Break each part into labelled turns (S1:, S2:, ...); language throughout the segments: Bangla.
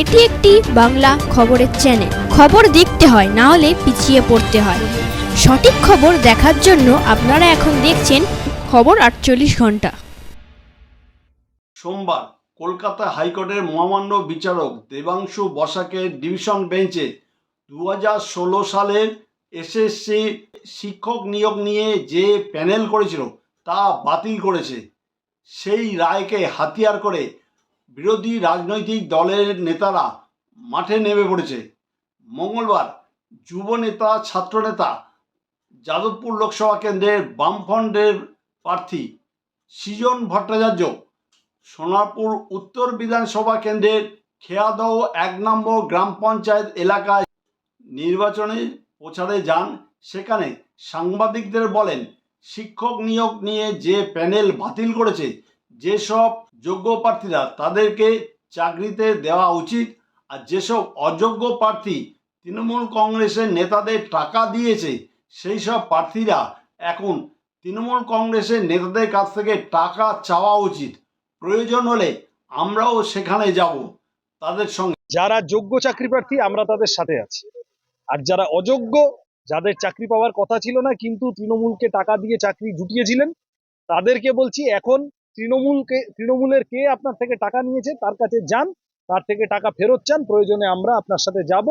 S1: এটি একটি বাংলা খবরের চ্যানেল খবর দেখতে হয়, না হলে পিছিয়ে পড়তে হয়। সঠিক খবর দেখার জন্য আপনারা এখন দেখছেন খবর আটচল্লিশ ঘণ্টা।
S2: সোমবার কলকাতা হাইকোর্টের মহামান্য বিচারক দেবাংশু বসাকের ডিভিশন বেঞ্চে দু সালের এসএসসি শিক্ষক নিয়োগ নিয়ে যে প্যানেল করেছিল তা বাতিল করেছে। সেই রায়কে হাতিয়ার করে বিরোধী রাজনৈতিক দলের নেতারা মাঠে নেমে পড়েছে। মঙ্গলবার যুব নেতা ছাত্রনেতা যাদবপুর লোকসভা কেন্দ্রের বামফ্রন্টের প্রার্থী সৃজন ভট্টাচার্য সোনারপুর উত্তর বিধানসভা কেন্দ্রের খেয়াদহ এক নম্বর গ্রাম পঞ্চায়েত এলাকায় নির্বাচনে প্রচারে যান। সেখানে সাংবাদিকদের বলেন, শিক্ষক নিয়োগ নিয়ে যে প্যানেল বাতিল করেছে যেসব যোগ্য প্রার্থীরা তাদেরকে চাকরিতে দেওয়া উচিত আর যেসব অযোগ্য প্রার্থী তৃণমূল কংগ্রেসের নেতাদের টাকা দিয়েছে, সেই সব প্রার্থীরা এখন তৃণমূল কংগ্রেসের নেতাদের কাছ থেকে টাকা চাওয়া উচিত। প্রয়োজন হলে আমরাও সেখানে যাব তাদের সঙ্গে।
S3: যারা যোগ্য চাকরি প্রার্থী, আমরা তাদের সাথে আছি। আর যারা অযোগ্য, যাদের চাকরি পাওয়ার কথা ছিল না, কিন্তু তৃণমূলকে টাকা দিয়ে চাকরি জুটিয়েছিলেন, তাদেরকে বলছি এখন তৃণমূলকে তৃণমূলের কে আপনার থেকে টাকা নিয়েছে তার কাছে যান তার থেকে টাকা ফেরত চান প্রয়োজনে আমরা আপনার সাথে যাব।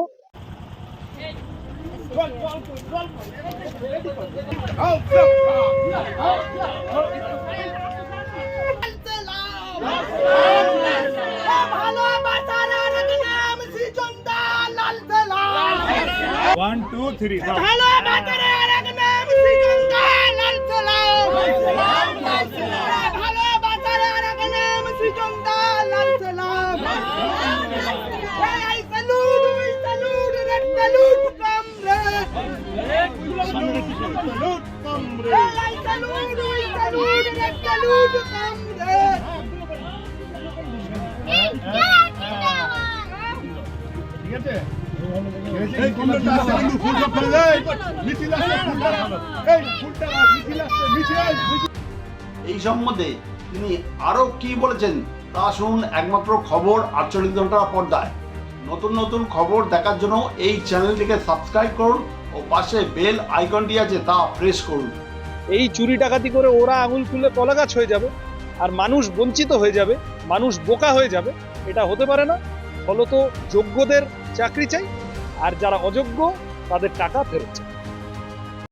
S4: ভালোবাসার আরেক নাম সৃজনদা এই
S2: সম্বন্ধে তিনি আরও কি বলেছেন? তা শুনুন একমাত্র খবর আটচল্লিশ ঘণ্টা পর্দায়। নতুন নতুন খবর দেখার জন্য এই চ্যানেলটিকে সাবস্ক্রাইব করুন ও পাশে বেল আইকনটি আছে তা প্রেস করুন।
S3: এই চুরি ডাকাতি করে ওরা আঙুল তুলে কলা গাছ হয়ে যাবে, আর মানুষ বঞ্চিত হয়ে যাবে, মানুষ বোকা হয়ে যাবে, এটা হতে পারে না। ফলত যোগ্যদের চাকরি চাই, আর যারা অযোগ্য তাদের টাকা ফেরত চাই।